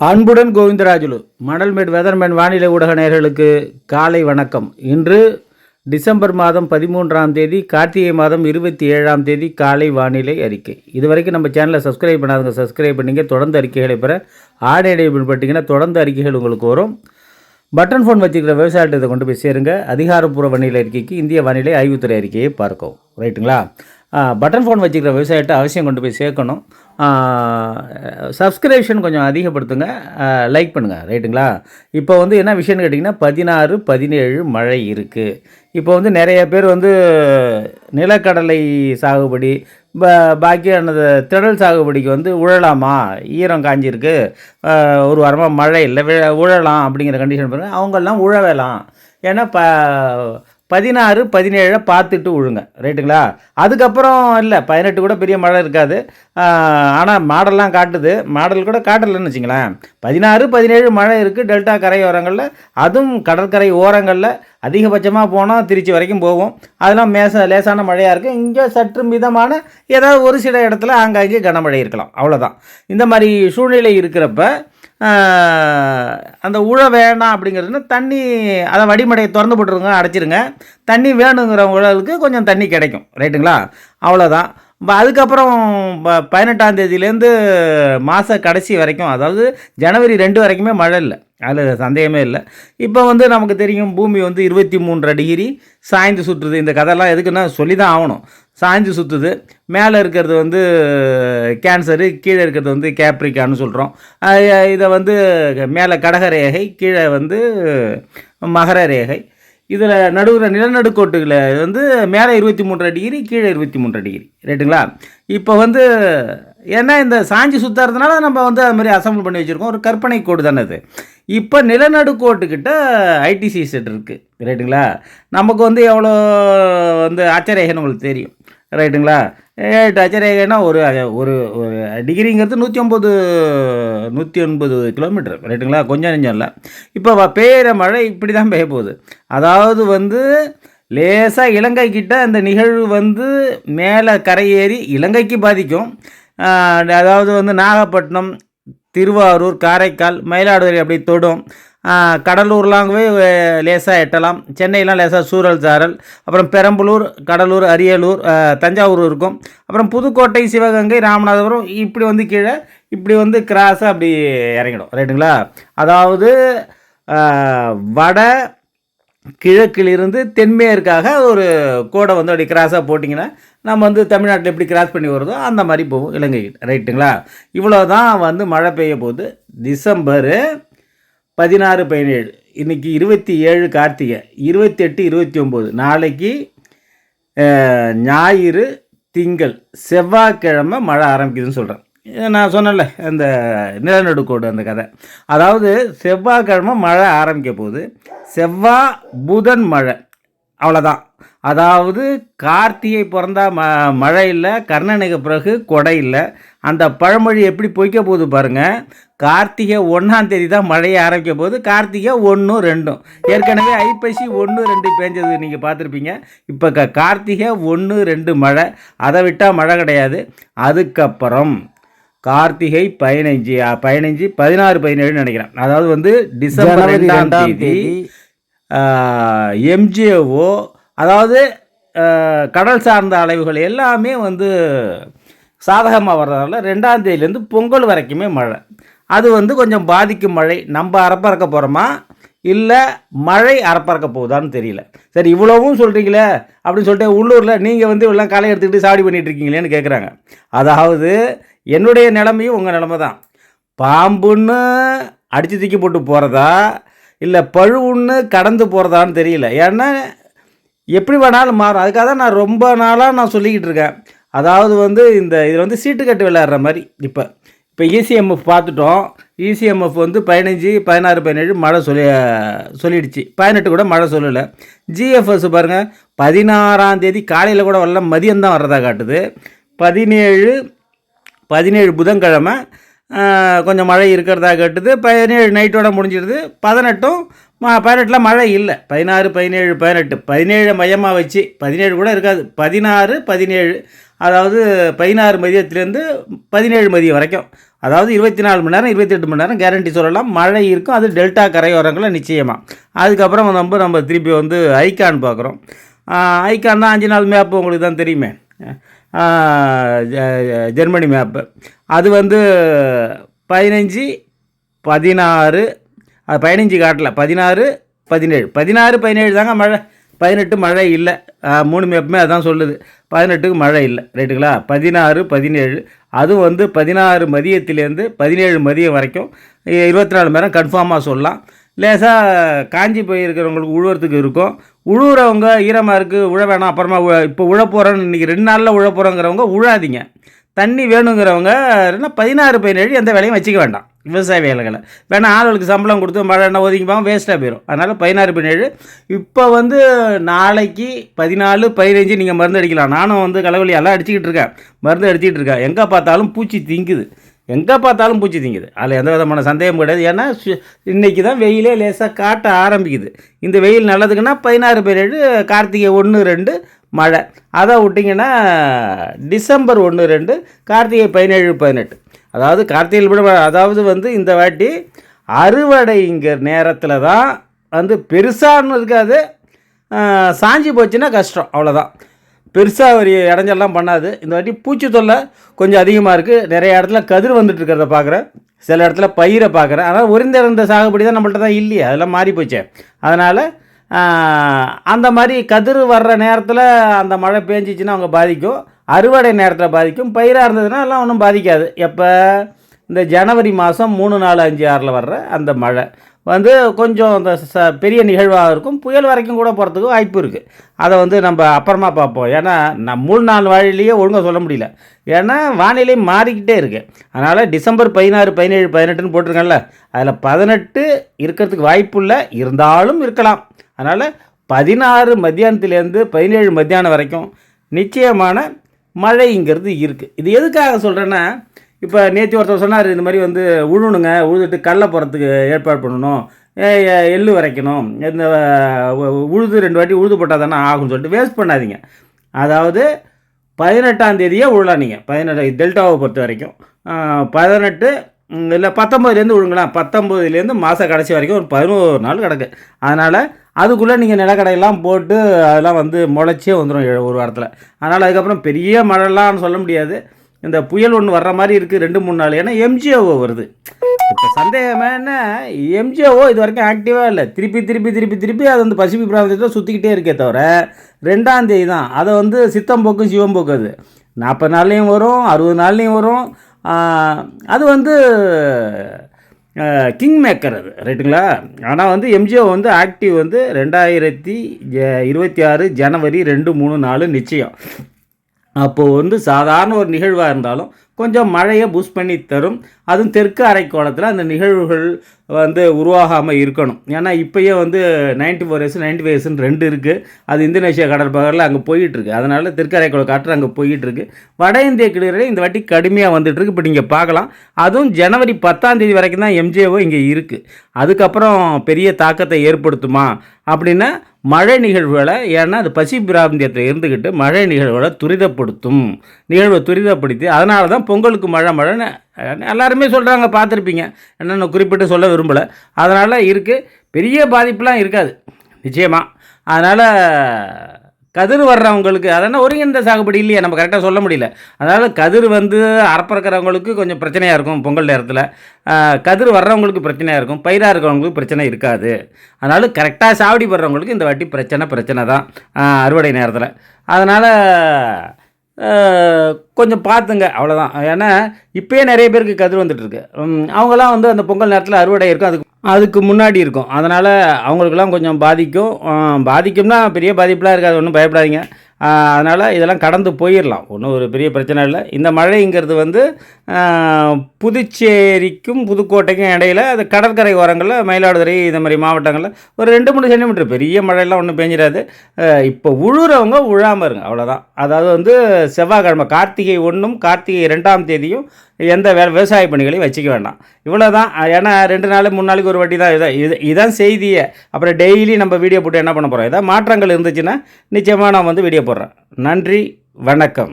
அன்புடன் கோவிந்தராஜுலு மணல்மேட் வெதர்மேன் வானிலை ஊடக நேர்களுக்கு காலை வணக்கம். இன்று டிசம்பர் மாதம் பதிமூன்றாம் தேதி கார்த்திகை மாதம் இருபத்தி ஏழாம் தேதி காலை வானிலை அறிக்கை. இதுவரைக்கும் நம்ம சேனலை சப்ஸ்கிரைப் பண்ணாதவங்க சப்ஸ்கிரைப் பண்ணிங்க. தொடர்ந்து அறிக்கைகளை பெற ஆடையடை பின்பற்றிங்கன்னா தொடர்ந்து அறிக்கைகள் உங்களுக்கு வரும். பட்டன் ஃபோன் வச்சுக்கிற விவசாயத்தை கொண்டு போய் சேருங்க. அதிகாரப்பூர்வ வானிலை அறிக்கைக்கு இந்திய வானிலை ஆய்வுத்துறை அறிக்கையை பார்க்கவும். ரைட்டுங்களா? பட்டன் ஃபோன் வச்சுக்கிற விவசாயத்தை அவசியம் கொண்டு போய் சேர்க்கணும். சப்ஸ்கிரிப்ஷன் கொஞ்சம் அதிகப்படுத்துங்க. லைக் பண்ணுங்கள் ரைட்டுங்களா இப்போ வந்து என்ன விஷயம்னு கேட்டிங்கன்னா பதினாறு பதினேழு மழை இருக்குது இப்போ வந்து நிறைய பேர் வந்து நிலக்கடலை சாகுபடி ப பாக்கியானது திடல் சாகுபடிக்கு வந்து உழலாமா? ஈரம் காஞ்சிருக்கு. ஒரு வாரமாக மழை இல்லை. விழ உழலாம் அப்படிங்கிற கண்டிஷன் பாருங்கள் அவங்கெல்லாம் உழவலாம். ஏன்னா ப பதினாறு பதினேழை பார்த்துட்டு விழுங்க. ரைட்டுங்களா? அதுக்கப்புறம் இல்லை பதினெட்டு கூட பெரிய மழை இருக்காது. ஆனால் மாடல்லாம் காட்டுது. மாடல் கூட காட்டலைன்னு வச்சுங்களேன். பதினாறு பதினேழு மழை இருக்குது டெல்டா கரையோரங்களில் அதுவும் கடற்கரை ஓரங்களில். அதிகபட்சமாக போனால் திருச்சி வரைக்கும் போகும். அதெல்லாம் மேச லேசான மழையாக இருக்குது இங்கே சற்று மிதமான ஏதாவது ஒரு சில இடத்துல ஆங்காங்கே கனமழை இருக்கலாம். அவ்வளோதான் இந்த மாதிரி சூழ்நிலை இருக்கிறப்ப அந்த உழ வேணாம் அப்படிங்கிறதுனா தண்ணி அதை வடிமடையை திறந்து போட்டுருங்க அடைச்சிருங்க. தண்ணி வேணுங்கிறவங்களுக்கு கொஞ்சம் தண்ணி கிடைக்கும். ரைட்டுங்களா? அவ்வளோதான். இப்போ அதுக்கப்புறம் ப பதினெட்டாம் தேதியிலேருந்து மாத கடைசி வரைக்கும் அதாவது ஜனவரி ரெண்டு வரைக்குமே மழை இல்லை. அதில் சந்தேகமே இல்லை. இப்போ வந்து நமக்கு தெரியும் பூமி வந்து இருபத்தி மூன்றரை டிகிரி சாய்ந்து சுற்றுது. இந்த கதைலாம் எதுக்குன்னா சொல்லி தான் ஆகணும். சாஞ்சு சுற்றுது மேலே இருக்கிறது வந்து கேன்சரு கீழே இருக்கிறது வந்து கேப்ரிக்கான்னு சொல்கிறோம் இதை வந்து மேலே கடக ரேகை கீழே வந்து மகர ரேகை. இதில் நடுவில் நிலநடுக்கோட்டுகளை வந்து மேலே இருபத்தி மூன்றரை டிகிரி கீழே இருபத்தி மூன்றரை டிகிரி. ரைட்டுங்களா? இப்போ வந்து ஏன்னா இந்த சாஞ்சி சுற்றுறதுனால நம்ம வந்து அது மாதிரி அசம்பிள் பண்ணி வச்சுருக்கோம். ஒரு கற்பனை கோடு தானே அது. இப்போ நிலநடுக்கோட்டுக்கிட்ட ஐடிசி செட் இருக்குது ரைட்டுங்களா? நமக்கு வந்து எவ்வளோ வந்து அச்சரேகன்னு உங்களுக்கு தெரியும். ரைட்டுங்களா? எட்டு அச்சரேகைனா ஒரு ஒரு ஒரு டிகிரிங்கிறது நூற்றி ஒம்பது நூற்றி ஒன்பது கிலோமீட்டர். ரைட்டுங்களா? கொஞ்சம் நெஞ்சம் இல்லை. இப்போ பெய்கிற மழை இப்படி தான் பெய்ய போகுது. அதாவது வந்து லேசாக இலங்கை கிட்ட அந்த நிகழ்வு வந்து மேலே கரையேறி இலங்கைக்கு பாதிக்கும். அதாவது வந்து நாகப்பட்டினம் திருவாரூர் காரைக்கால் மயிலாடுதுறை அப்படி தொடும். கடலூர்லாம் போய் லேசாக எட்டலாம். சென்னையெலாம் லேசாக சூழல் சாரல். அப்புறம் பெரம்பலூர் கடலூர் அரியலூர் தஞ்சாவூர் இருக்கும். அப்புறம் புதுக்கோட்டை சிவகங்கை ராமநாதபுரம் இப்படி வந்து கீழே இப்படி வந்து கிராஸாக அப்படி இறங்கிடும். ரைட்டுங்களா? அதாவது வட கிழக்கிலிருந்து தென்மேற்காக ஒரு கோடை வந்து அப்படி கிராஸாக போட்டிங்கன்னா நம்ம வந்து தமிழ்நாட்டில் எப்படி கிராஸ் பண்ணி வருதோ அந்த மாதிரி போகும் இலங்கை ரைட்டுங்களா? இவ்வளோ தான் வந்து மழை பெய்ய போகுது. டிசம்பரு பதினாறு பதினேழு. இன்றைக்கி இருபத்தி ஏழு கார்த்திகை. இருபத்தெட்டு இருபத்தி ஒம்பது நாளைக்கு ஞாயிறு திங்கள். செவ்வாய்க்கிழமை மழை ஆரம்பிக்குதுன்னு சொல்கிறேன் நான் சொன்னேன்ல அந்த நிலநடுக்கோடு அந்த கதை. அதாவது செவ்வாய்க்கிழமை மழை ஆரம்பிக்க போகுது. செவ்வாய் புதன் மழை. அவ்வளோதான் அதாவது கார்த்திகை பிறந்தா ம மழை இல்லை கர்ணனுக்கு பிறகு கொடை இல்லை. அந்த பழமொழி எப்படி பொய்க்க போகுது பாருங்கள் கார்த்திகை ஒன்றாம் தேதி தான் மழையை ஆரம்பிக்க போகுது. கார்த்திகை ஒன்று ரெண்டும். ஏற்கனவே ஐப்பசி ஒன்று ரெண்டு பேஞ்சது நீங்கள் பார்த்துருப்பீங்க. இப்போ க கார்த்திகை ஒன்று ரெண்டு மழை. அதை விட்டால் மழை கிடையாது. அதுக்கப்புறம் கார்த்திகை பதினஞ்சு பதினஞ்சு பதினாறு பதினேழுன்னு நினைக்கிறேன். அதாவது வந்து டிசம்பர் ரெண்டாம் தேதி எம்ஜிஓ அதாவது கடல் சார்ந்த அலைவுகள் எல்லாமே வந்து சாதகமாக வர்றதால ரெண்டாம் தேதியிலேருந்து பொங்கல் வரைக்குமே மழை. அது வந்து கொஞ்சம் பாதிக்கும் மழை. நம்ம அறப்பறக்க போகிறோமா இல்லை மழை அறப்பறக்க போகுதான்னு தெரியல. சரி இவ்வளவும் சொல்கிறீங்களே அப்படின்னு சொல்லிட்டு உள்ளூரில் நீங்கள் வந்து எல்லாம் களை எடுத்துக்கிட்டு சாடி பண்ணிகிட்ருக்கீங்களேன்னு கேட்குறாங்க அதாவது என்னுடைய நிலைமையும் உங்கள் நிலைமை தான் பாம்புன்னு அடித்து தூக்கி போட்டு போகிறதா இல்லை பழுவுன்னு கடந்து போகிறதான்னு தெரியல. ஏன்னா எப்படி வேணாலும் மாறும். அதுக்காக தான் நான் ரொம்ப நாளாக நான் சொல்லிக்கிட்டு இருக்கேன். அதாவது வந்து இந்த இதில் வந்து சீட்டு கட்டு விளையாடுற மாதிரி இப்போ. இப்போ இசிஎம்எஃப் பார்த்துட்டோம். இசிஎம்எஃப் வந்து பதினஞ்சு பதினாறு பதினேழு மழை சொல்லி சொல்லிடுச்சு. பதினெட்டு கூட மழை சொல்லலை. ஜிஎஃப்எஸ் பாருங்கள் பதினாறாம் தேதி காலையில் கூட வரல மதியம் தான் வர்றதா காட்டுது. பதினேழு பதினேழு புதன்கிழமை கொஞ்சம் மழை இருக்கிறதா கேட்டுது. பதினேழு நைட்டோட முடிஞ்சிடுது பதினெட்டும் ம பதினெட்டில் மழை இல்லை. பதினாறு பதினேழு பதினெட்டு. பதினேழு மையமாக வச்சு பதினேழு கூட இருக்காது. பதினாறு பதினேழு. அதாவது பதினாறு மதியத்துலேருந்து பதினேழு மதியம் வரைக்கும். அதாவது இருபத்தி நாலு மணி நேரம் இருபத்தெட்டு மணி நேரம் கேரண்டி சொல்லலாம். மழை இருக்கும். அது டெல்டா கரையோரங்களில் நிச்சயமாக அதுக்கப்புறம் நம்ம நம்ம திருப்பி வந்து ஐக்கான் பார்க்குறோம். ஐக்கான் தான் அஞ்சு நாள் மேப்பு உங்களுக்கு தான் தெரியுமே. Germany map. அது வந்து பதினஞ்சு பதினாறு அது பதினஞ்சு காட்டல பதினாறு பதினேழு. பதினாறு பதினேழு தாங்க மழை. பதினெட்டு மழை இல்லை. மூணு மேப்புமே அதான் சொல்லுது. பதினெட்டுக்கு மழை இல்லை. ரைட்டுங்களா? பதினாறு பதினேழு. அதுவும் வந்து பதினாறு மதியத்திலேருந்து பதினேழு மதியம் வரைக்கும் இருபத்தி நாலு மணி நேரம் கன்ஃபார்மாக சொல்லலாம். லேசாக காஞ்சி போயிருக்கிறவங்களுக்கு உழுவுறதுக்கு இருக்கும். உழுவுறவங்க ஈரமாக இருக்குது உழ வேணாம் அப்புறமா இப்போ உழ போகிறோன்னு இன்றைக்கி ரெண்டு நாளில் உழ போகிறோங்கிறவங்க உழாதீங்க. தண்ணி வேணுங்கிறவங்க என்ன பதினாறு பதினேழு எந்த வேலையும் வச்சுக்க வேண்டாம் விவசாய வேலைகளை. வேணால் ஆளுகளுக்கு சம்பளம் கொடுத்து மழை என்ன ஒதுங்கிப்பாங்க வேஸ்ட்டாக போயிடும் அதனால் பதினாறு பதினேழு இப்போ வந்து நாளைக்கு பதினாலு பதினஞ்சு நீங்கள் மருந்து அடிக்கலாம். நானும் வந்து களைவெளி எல்லாம் அடிச்சுக்கிட்டு இருக்கேன். மருந்து அடிச்சுக்கிட்டு இருக்கேன். எங்கே பார்த்தாலும் பூச்சி திங்குது. எங்கே பார்த்தாலும் பூச்சி திங்குது. அதில் எந்த விதமான சந்தேகம் கிடையாது. ஏன்னா இன்றைக்கி தான் வெயிலே லேசாக காட்ட ஆரம்பிக்குது. இந்த வெயில் நல்லதுக்குன்னா பதினாறு பதினேழு கார்த்திகை ஒன்று ரெண்டு மழை. அதை விட்டிங்கன்னா டிசம்பர் ஒன்று ரெண்டு கார்த்திகை பதினேழு பதினெட்டு. அதாவது கார்த்திகை விட அதாவது வந்து இந்த வாட்டி அறுவடைங்கிற நேரத்தில் தான் வந்து பெருசான்னு இருக்காது. சாஞ்சி போச்சுன்னா கஷ்டம். அவ்வளோதான் பெருசாக ஒரு இடைஞ்சல்லாம் பண்ணாது. இந்த வாட்டி பூச்சி தொல்லை கொஞ்சம் அதிகமாக இருக்குது நிறைய இடத்துல கதிர் வந்துட்டு இருக்கிறத பார்க்குறேன் சில இடத்துல பயிரை பார்க்குறேன் ஆனால் இருந்த சாகுபடி தான் நம்மள்ட்ட தான் இல்லையே. அதெல்லாம் மாறி போச்சு. அதனால் அந்த மாதிரி கதிர் வர்ற நேரத்தில் அந்த மழை பேஞ்சிச்சின்னா அவங்க பாதிக்கும். அறுவடை நேரத்தில் பாதிக்கும். பயிராக இருந்ததுன்னா எல்லாம் ஒன்றும் பாதிக்காது. எப்போ? இந்த ஜனவரி மாதம் மூணு நாலு அஞ்சு ஆறில் வர்ற அந்த மழை. வந்து கொஞ்சம் அந்த ச பெரிய நிகழ்வாக இருக்கும். புயல் வரைக்கும் கூட போகிறதுக்கு வாய்ப்பு இருக்குது அதை வந்து நம்ம அப்புறமா பார்ப்போம். ஏன்னா நம் மூணு நாள் வழியிலேயே ஒழுங்காக சொல்ல முடியல. ஏன்னா வானிலை மாறிக்கிட்டே இருக்கு. அதனால் டிசம்பர் பதினாறு பதினேழு பதினெட்டுன்னு போட்டிருக்கேன்ல அதில் பதினெட்டு இருக்கிறதுக்கு வாய்ப்பு இல்லை. இருந்தாலும் இருக்கலாம். அதனால் பதினாறு மத்தியானத்துலேருந்து பதினேழு மத்தியானம் வரைக்கும் நிச்சயமான மழைங்கிறது இருக்குது இது எதுக்காக சொல்கிறேன்னா இப்போ நேற்று ஒருத்தர் சொன்னார் இந்த மாதிரி வந்து உழுணுங்க உழுதுட்டு கடலை போகிறதுக்கு ஏற்பாடு பண்ணணும். எள்ளு வரைக்கணும். இந்த உழுது ரெண்டு வாட்டி உழுது போட்டால் தானே ஆகும்னு சொல்லிட்டு வேஸ்ட் பண்ணாதீங்க. அதாவது பதினெட்டாம் தேதியே உழலாம் நீங்கள் பதினெட்டு டெல்டாவை பொறுத்த வரைக்கும். பதினெட்டு இல்லை பத்தொம்பதுலேருந்து விழுங்கலாம் பத்தொம்பதுலேருந்து மாத கடைசி வரைக்கும் ஒரு பதினோரு நாள் கிடக்கு. அதனால் அதுக்குள்ளே நீங்கள் நிலக்கடையெல்லாம் போட்டு அதெல்லாம் வந்து முளைச்சே வந்துடும் ஒரு வாரத்தில். அதனால் அதுக்கப்புறம் பெரிய மழைலாம் சொல்ல முடியாது. இந்த புயல் ஒன்று வர்ற மாதிரி இருக்குது ரெண்டு மூணு நாள். ஏன்னா எம்ஜிஓ வருது. இப்போ சந்தேகம் என்ன? எம்ஜிஓ இது வரைக்கும் ஆக்டிவாக இல்லை. திருப்பி திருப்பி திருப்பி திருப்பி அது வந்து பசிபிக் பிராந்தியத்தில் சுற்றிக்கிட்டே இருக்கே தவிர ரெண்டாம் தேதி தான். அதை வந்து சித்தம் சிவம்போக்கு சிவம் போக்கு அது. நாற்பது நாள்லேயும் வரும் அறுபது நாள்லேயும் வரும். அது வந்து கிங் மேக்கர் அது. ரைட்டுங்களா ஆனால் வந்து எம்ஜிஓ வந்து ஆக்டிவ் வந்து ரெண்டாயிரத்தி இருபத்தி ஆறு ஜனவரி ரெண்டு மூணு நாலு நிச்சயம். அப்போது வந்து சாதாரண ஒரு நிகழ்வாக இருந்தாலும் கொஞ்சம் மழையை பூஸ்ட் பண்ணி தரும். அதுவும் தெற்கு அரைக்கோளத்தில் அந்த நிகழ்வுகள் வந்து உருவாகாமல் இருக்கணும். ஏன்னா இப்போயே வந்து ninety four S ninety five எஸ்ன்னு ரெண்டு இருக்குது அது இந்தோனேஷியா கடற்பகரில் அங்கே போயிட்டுருக்கு. அதனால் தெற்கு அரைக்கோள காற்று அங்கே போயிட்டுருக்கு. வட இந்திய கிடரில் இந்த வாட்டி கடுமையாக வந்துட்டுருக்கு. இப்போ நீங்கள் பார்க்கலாம். அதுவும் ஜனவரி பத்தாம் தேதி வரைக்கும் தான் எம்ஜிஓ இங்கே இருக்குது அதுக்கப்புறம் பெரிய தாக்கத்தை ஏற்படுத்துமா அப்படின்னா மழை நிகழ்வுகளை ஏன்னா அது பசி பிராந்தியத்தில் இருந்துக்கிட்டு மழை நிகழ்வுகளை துரிதப்படுத்தும். நிகழ்வை துரிதப்படுத்தி அதனால தான் பொங்கலுக்கு மழை மழைன்னு எல்லாருமே சொல்கிறாங்க பார்த்துருப்பீங்க. என்னென்ன குறிப்பிட்டு சொல்ல விரும்பலை. அதனால் இருக்குது பெரிய பாதிப்புலாம் இருக்காது. நிச்சயமாக அதனால் கதிர் வர்றவங்களுக்கு அதனால் ஒருங்கிணைந்த சாகுபடி இல்லையே நம்ம கரெக்டாக சொல்ல முடியல. அதனால் கதிர் வந்து அறப்பறக்கிறவங்களுக்கு கொஞ்சம் பிரச்சனையாக இருக்கும் பொங்கல் நேரத்தில். கதிர் வர்றவங்களுக்கு பிரச்சனையாக இருக்கும். பயிராக இருக்கிறவங்களுக்கு பிரச்சனை இருக்காது. அதனால் கரெக்டாக சாவடி படுறவங்களுக்கு இந்த வாட்டி பிரச்சனை பிரச்சனை தான் அறுவடை நேரத்தில். அதனால் கொஞ்சம் பார்த்துங்க அவ்வளோதான் ஏன்னா இப்போயே நிறைய பேருக்கு கதிர் வந்துட்டுருக்கு. அவங்களாம் வந்து அந்த பொங்கல் நேரத்தில் அறுவடை இருக்கும். அதுக்கு அதுக்கு முன்னாடி இருக்கும். அதனால் அவங்களுக்கெல்லாம் கொஞ்சம் பாதிக்கும். பாதிக்கும்னா பெரிய பாதிப்புலாம் இருக்காது. ஒன்றும் பயப்படாதீங்க. அதனால் இதெல்லாம் கடந்து போயிடலாம் ஒன்றும் ஒரு பெரிய பிரச்சனை இல்லை. இந்த மழைங்கிறது வந்து புதுச்சேரிக்கும் புதுக்கோட்டைக்கும் இடையில அது கடற்கரை ஓரங்களில் மயிலாடுதுறை இந்த மாதிரி மாவட்டங்களில் ஒரு ரெண்டு மூணு சென்டிமீட்டர். பெரிய மழையெல்லாம் ஒன்றும் பெஞ்சிடாது. இப்போ உழுறவங்க உழாமல் இருங்க. அவ்வளோதான் அதாவது வந்து செவ்வாய்க்கிழமை கார்த்திகை ஒன்றும் கார்த்திகை ரெண்டாம் தேதியும் எந்த வே விவசாய பணிகளையும் வச்சுக்க வேண்டாம். இவ்வளோ தான் ஏன்னா ரெண்டு நாள் மூணு நாளைக்கு ஒரு வாட்டி தான் இதான் இது இதான் செய்தியை. அப்புறம் டெய்லி நம்ம வீடியோ போட்டு என்ன பண்ண போகிறோம் ஏதாவது மாற்றங்கள் இருந்துச்சுன்னா நிச்சயமாக நான் வந்து வீடியோ போடுறேன் நன்றி வணக்கம்.